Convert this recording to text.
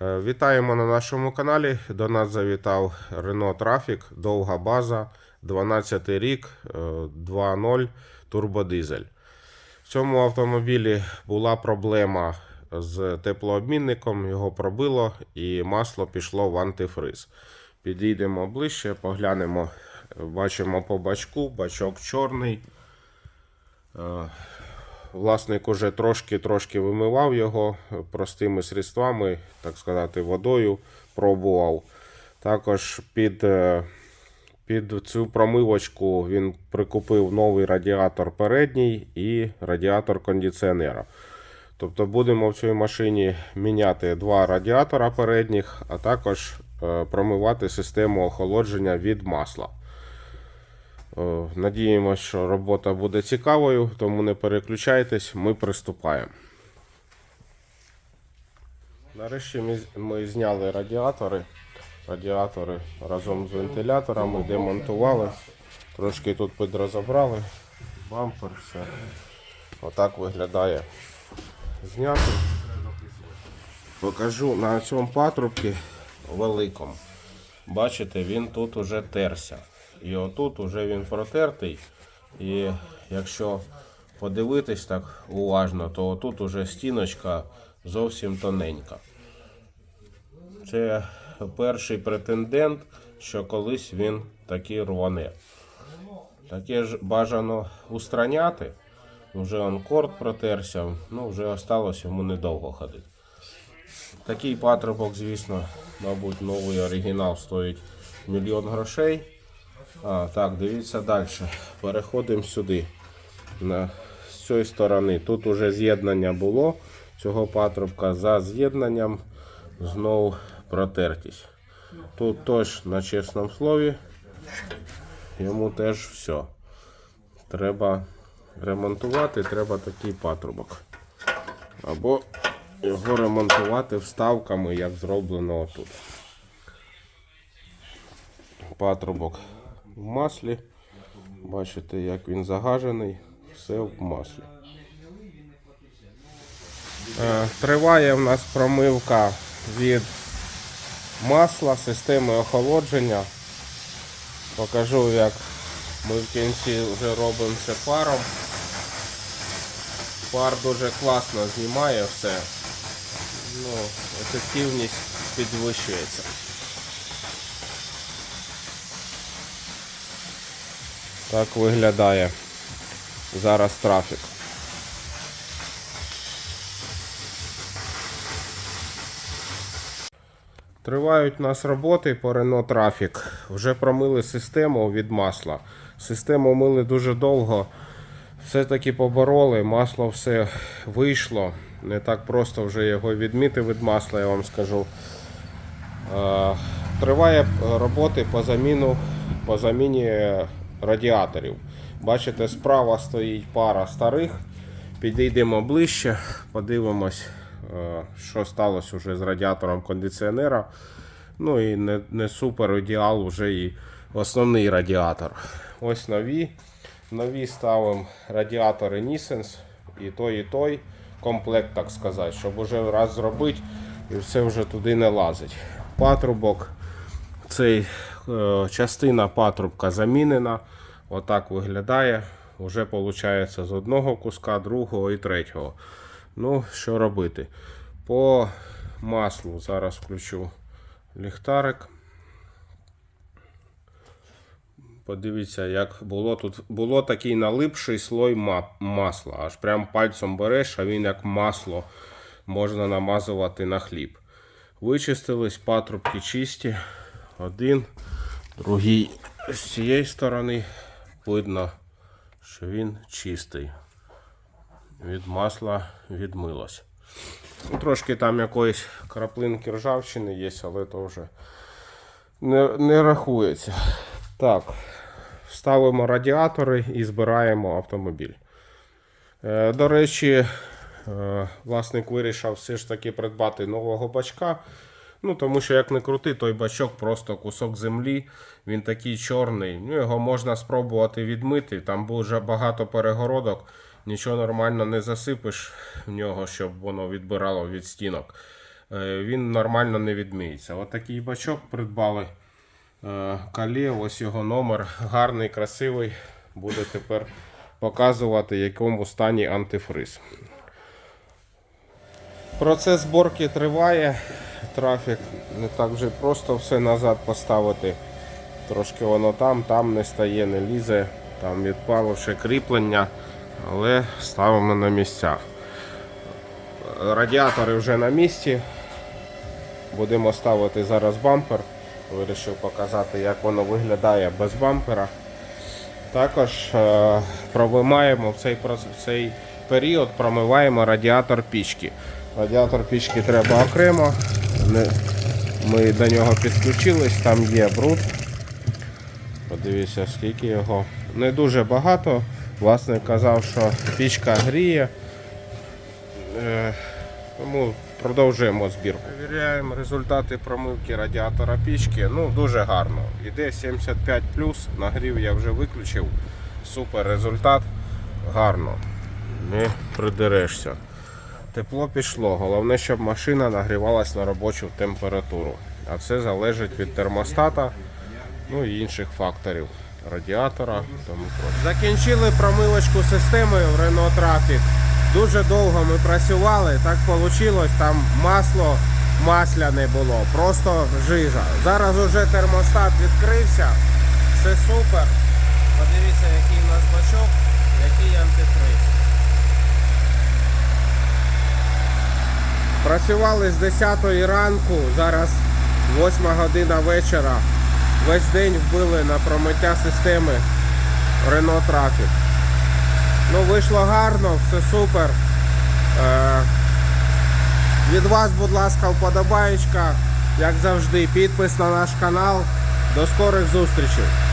Е, Вітаємо на нашому каналі. До нас завітав Renault Traffic, довга база, 12 рік, е, 2.0 турбодизель. В цьому автомобілі була проблема з теплообмінником, його пробило і масло пішло в антифриз. Підійдемо ближче, поглянемо. Бачимо по бачку, бачок чорний. Е, Власник уже трошки-трошки вимивав його простими средствами, так сказати, водою пробував. Також під, е, під цю промивочку він прикупив новий радіатор передній і радіатор кондиціонера. Тобто будемо в цій машині міняти два радіатора передніх, а також е, промивати систему охолодження від масла. Е, Надіємося, що робота буде цікавою, тому не переключайтесь, ми приступаємо. Нарешті ми, ми зняли радіатори. Радіатори разом з вентиляторами демонтували. Трошки тут підрозібрали. Бампер, все. Отак виглядає знято. Покажу на цьому патрубці великому. Бачите, він тут уже терся. І отут уже він протертий. І якщо подивитись так уважно, то отут уже стіночка зовсім тоненька. Це перший претендент, що колись він таки рване. Таке ж бажано устраняти. Вже он корд протерся, ну вже осталось йому недовго ходити. Такий патрубок, звісно, мабуть, новий оригінал стоїть мільйон грошей. А, так, дивіться далі. Переходимо сюди. На, з цієї сторони. Тут уже з'єднання було цього патрубка. За з'єднанням знову протертість. Тут теж на чесному слові. Йому теж все. Треба ремонтувати, треба такий патрубок. Або його ремонтувати вставками, як зроблено отут. Патрубок в маслі. Бачите, як він загажений, все в маслі. Е, Триває в нас промивка від масла, системи охолодження. Покажу, як ми в кінці вже робимо це паром. Пар дуже класно знімає все. Ну, ефективність підвищується. Так виглядає зараз трафік. Тривають у нас роботи по Renault Traffic. Вже промили систему від масла. Систему мили дуже довго. Все-таки побороли, масло все вийшло. Не так просто вже його відміти від масла, я вам скажу. Е, Триває роботи по заміну по заміні радіаторів. Бачите, справа стоїть пара старих. Підійдемо ближче, подивимось, е, що сталося вже з радіатором кондиціонера. Ну і не, не супер ідеал вже і основний радіатор. Ось нові. Нові ставимо радіатори Nissens і той, і той комплект, так сказати, щоб уже раз зробити і все вже туди не лазить. Патрубок, цей е, частина патрубка замінена. Отак виглядає. Уже виходить з одного куска, другого і третього. Ну, що робити? По маслу зараз включу ліхтарик. Подивіться, як було тут. Було такий налипший слой масла. Аж прям пальцем береш, а він як масло можна намазувати на хліб. Вичистились, патрубки чисті. Один, другий з цієї сторони. Видно, що він чистий. Від масла відмилось. Ну, Трошки там якоїсь краплинки ржавчини є, але то вже не, не рахується. Так, ставимо радіатори і збираємо автомобіль. Е, До речі, е, власник вирішив все ж таки придбати нового бачка. Ну, тому що, як не крути, той бачок просто кусок землі. Він такий чорний. Ну, його можна спробувати відмити. Там дуже багато перегородок. Нічого нормально не засипиш в нього, щоб воно відбирало від стінок. е, він нормально не відмиється. От такий бачок придбали. Е, Калі, ось його номер. Гарний, красивий. Буде тепер показувати, в якому стані антифриз. Процес зборки триває. Трафік не так вже просто все назад поставити. Трошки воно там, там не стає, не лізе, там відпало ще кріплення, але ставимо на місця. Радіатори вже на місці. Будемо ставити зараз бампер. Вирішив показати, як воно виглядає без бампера. Також е, промиваємо в цей, в цей період промиваємо радіатор пічки. Радіатор пічки треба окремо. Ми до нього підключились, там є бруд. Подивіться, скільки його. Не дуже багато. Власник казав, що пічка гріє. Е, Тому продовжуємо збірку. Перевіряємо результати промивки радіатора пічки. Ну, дуже гарно. Іде 75 нагрів я вже виключив. Супер результат. Гарно. Не придерешся. Тепло пішло. Головне, щоб машина нагрівалась на робочу температуру. А це залежить від термостата, ну і інших факторів. Радіатора. Тому. Закінчили промивочку системи в Renault Traffic. Дуже довго ми працювали, так вийшло, там масло масляне було, просто жижа. Зараз уже термостат відкрився, все супер. Подивіться, який у нас бачок, який антифриз. Працювали з 10 ранку, зараз 8 година вечора. Весь день вбили на промиття системи Renault Traffic. Ну, вийшло гарно, все супер. Е, від вас, будь ласка, вподобаєчка, як завжди, підпис на наш канал. До скорих зустрічей.